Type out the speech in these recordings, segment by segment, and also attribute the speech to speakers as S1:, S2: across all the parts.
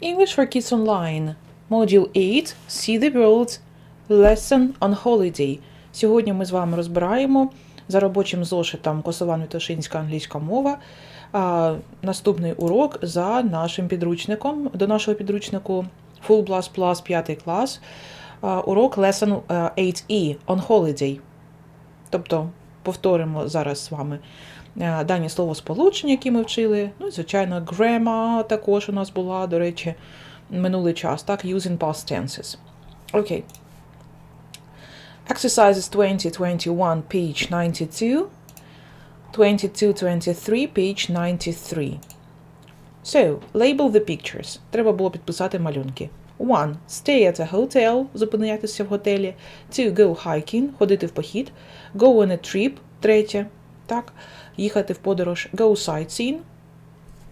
S1: English for Kids Online. Module 8. See the world. Lesson on holiday. Сьогодні ми з вами розбираємо за робочим зошитом Косован Вітошинська англійська мова. А, наступний урок за нашим підручником. До нашого підручнику Full Plus Plus 5 клас. А, урок Lesson е, 8E on holiday. Тобто повторимо зараз з вами е, дані словосполучення, які ми вчили. Ну, і, звичайно, grammar також у нас була, до речі, минулий час, так, using past tenses. Окей. Exercises 2021, page 92. 22-23, page 93. So, label the pictures. Треба було підписати малюнки. 1. Stay at a hotel. Зупинятися в готелі. 2. Go hiking. Ходити в похід. Go on a trip. Третє. Так. Їхати в подорож. Go sightseeing.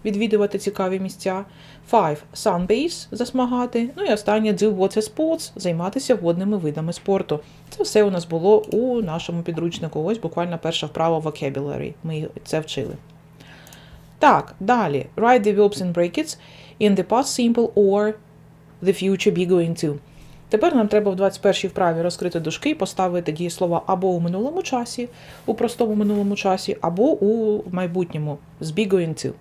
S1: Відвідувати цікаві місця. 5. Sunbase. Засмагати. Ну і останнє do water sports. Займатися водними видами спорту. Це все у нас було у нашому підручнику. Ось буквально перша вправа vocabulary. Ми це вчили. Так, далі. Write the verbs in brackets in the past simple or the future be going to. Тепер нам треба в 21-й вправі розкрити дужки і поставити дієслова або у минулому часі, у простому минулому часі, або у майбутньому з going to.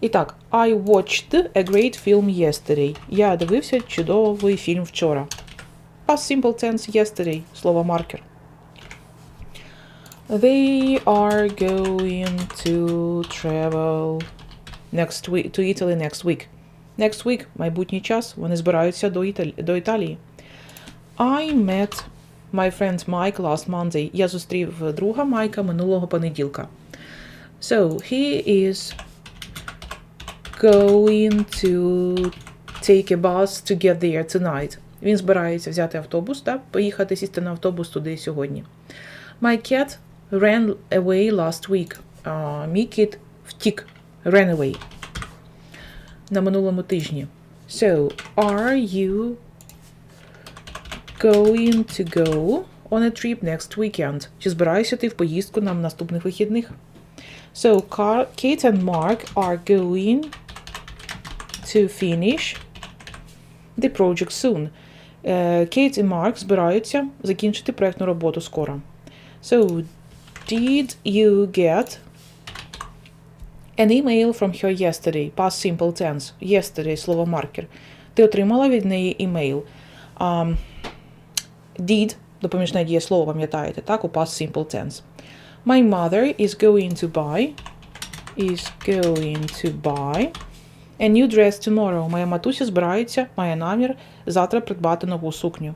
S1: І так, I watched a great film yesterday. Я дивився чудовий фільм вчора. Past simple tense yesterday. Слово маркер. They are going to travel next week to Italy next week. Next week, майбутній час, вони збираються до, Італі... до Італії. I met my friend Mike last Monday. Я зустрів друга Майка минулого понеділка. So, he is going to take a bus to get there tonight. Він збирається взяти автобус, так, поїхати сісти на автобус туди сьогодні. My cat ran away last week. Uh, мій кіт втік. Ran away. На минулому тижні. So, are you going to go on a trip next weekend? Чи збираєшся ти в поїздку на наступних вихідних? So, Car- Kate and Mark are going to finish the project soon. Е, Кейт і Марк збираються закінчити проєктну роботу скоро. So, did you get an email from her yesterday? Past simple tense. Yesterday, слово маркер. Ти отримала від неї імейл. Um, did, допоміжне дієслово, пам'ятаєте, так, у past simple tense. My mother is going to buy is going to buy a new dress tomorrow. Моя матуся збирається, має намір завтра придбати нову сукню.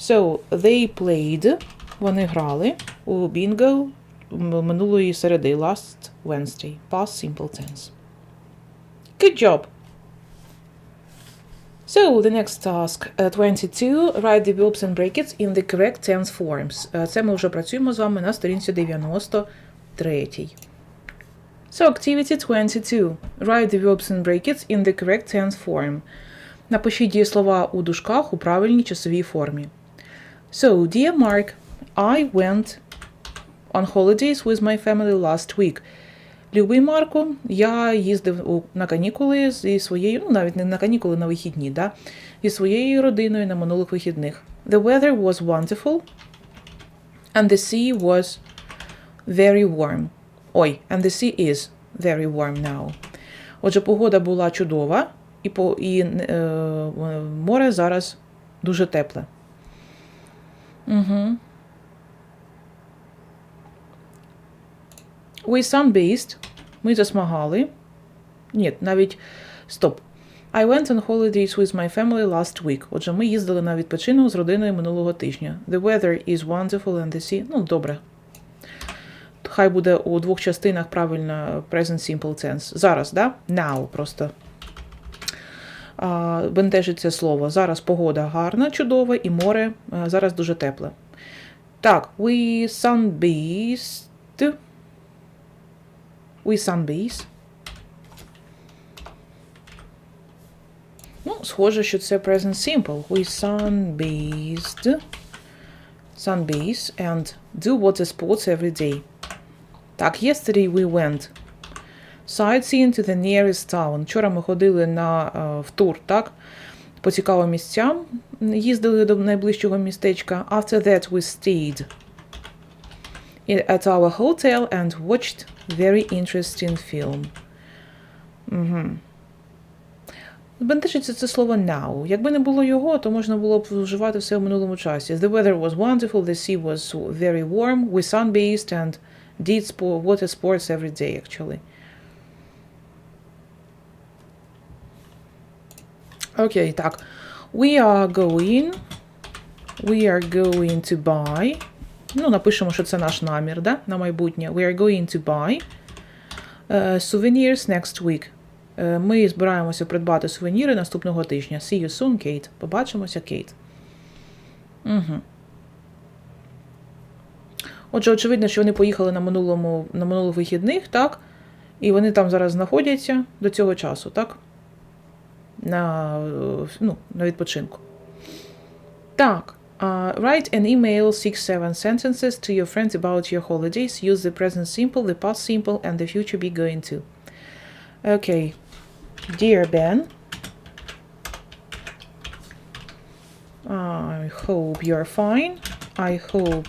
S1: So, they played, вони грали у bingo минулої середи, last Wednesday. Past simple tense. Good job! So, the next task, uh, 22, write the verbs and brackets in the correct tense forms. Е, Це ми вже працюємо з вами на сторінці 93. So, activity 22. Write the verbs and brackets in the correct tense form. Напишіть дієслова у дужках у правильній часовій формі. So, dear Mark, I went on holidays with my family last week. Любий Марко, я їздив на канікули зі своєю, ну навіть не на канікули, на вихідні, да, зі своєю родиною на минулих вихідних. The weather was wonderful, and the sea was very warm. Ой, and the sea is very warm now. Отже, погода була чудова, і, по, і е, море зараз дуже тепле. Угу. We sunbathed. Ми засмагали. Ні, навіть стоп. I went on holidays with my family last week. Отже, ми їздили на відпочинок з родиною минулого тижня. The weather is wonderful and the sea. Ну, добре. Хай буде у двох частинах правильно present simple tense. Зараз, да? Now просто. А, бентежить це слово. Зараз погода гарна, чудова, і море а, зараз дуже тепле. Так, we sunbathed. We sunbathe. Ну, схоже, що це present simple. We sunbathed. Sunbathe and do water sports every day. Так, yesterday we went Sightseeing to the nearest town. Вчора ми ходили на, е, в тур, так? По цікавим місцям. Їздили до найближчого містечка. After that we stayed at our hotel and watched very interesting film. Угу. Бентежиться це слово now. Якби не було його, то можна було б вживати все в минулому часі. The weather was wonderful, the sea was very warm, we sunbathed and did spo- water sports every day, actually. Окей, так. We are going. We are going to buy. Ну, напишемо, що це наш намір, да? на майбутнє. We are going to buy uh, souvenirs next week. Е, Ми збираємося придбати сувеніри наступного тижня. See you soon, Кейт. Побачимося, Кейт. Угу. Отже, очевидно, що вони поїхали на минулому на минулих вихідних, так? І вони там зараз знаходяться до цього часу, так? На, е, ну, на відпочинку. Так. Uh, write an email, six, seven sentences to your friends about your holidays. Use the present simple, the past simple, and the future be going to. Okay. Dear Ben, I hope you're fine. I hope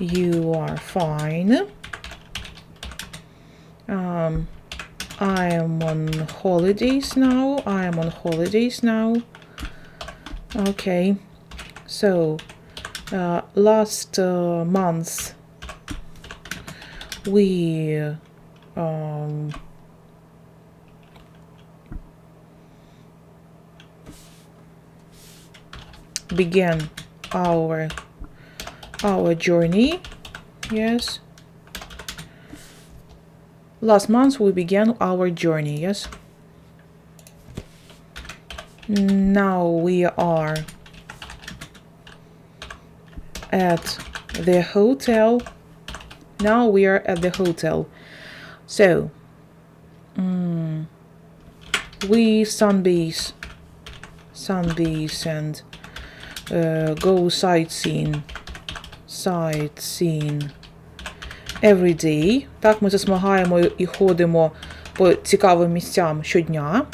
S1: you are fine. Um, I am on holidays now. I am on holidays now. Okay. So, uh, last uh, month we um, began our our journey. Yes. Last month we began our journey. Yes. Now we are at the hotel. Now we are at the hotel. So, mm, we sunbathe, sunbathe and uh, go sightseeing, sightseeing every day. Так, ми засмагаємо і ходимо по цікавим місцям щодня.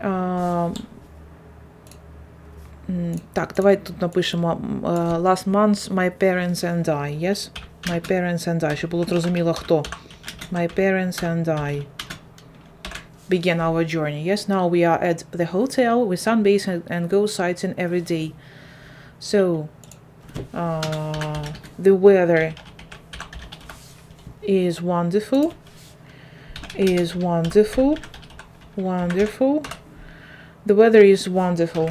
S1: А, м, так, давай тут напишемо м, е, Last month my parents and I. Yes? My parents and I. Щоб було зрозуміло, хто. My parents and I began our journey. Yes, now we are at the hotel. We sunbathe and, and go sightseeing every day. So, uh, the weather is wonderful. Is wonderful. Wonderful. The weather is wonderful.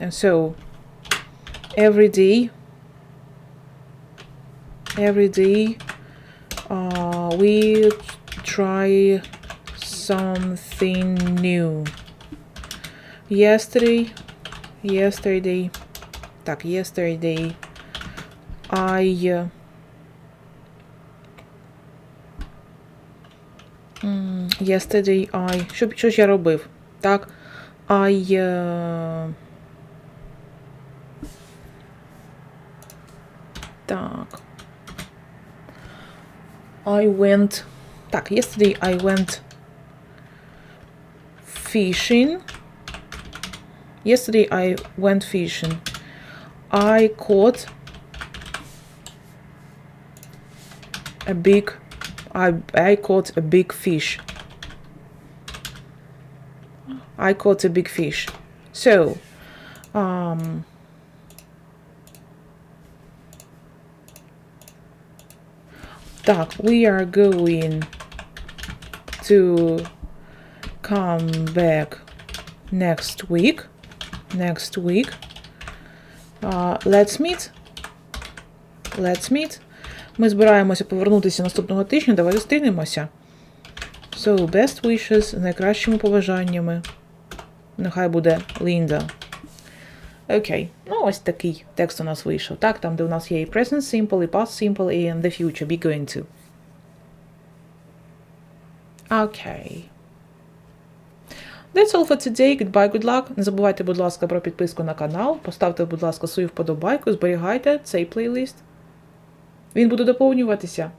S1: And so, every day, every day, uh, we try something new. Yesterday, yesterday, так, yesterday, I uh, м, yesterday I що, що ж я робив? Так, I uh, I went... Tak, yesterday I went fishing. Yesterday I went fishing. I caught a big... I, I caught a big fish. I caught a big fish. So, um, Так, we are going to come back next week. Next week. Uh, let's meet. Let's meet. Ми збираємося повернутися наступного тижня. Давай зустрінемося. So, best wishes, найкращими побажаннями. Нехай буде Лінда. Окей. Ну, ось такий текст у нас вийшов. Так, там, де у нас є і present simple, і past simple, і in the future, be going to. Окей. That's all for today. Goodbye, good luck. Не забувайте, будь ласка, про підписку на канал. Поставте, будь ласка, свою вподобайку, зберігайте цей плейлист. Він буде доповнюватися.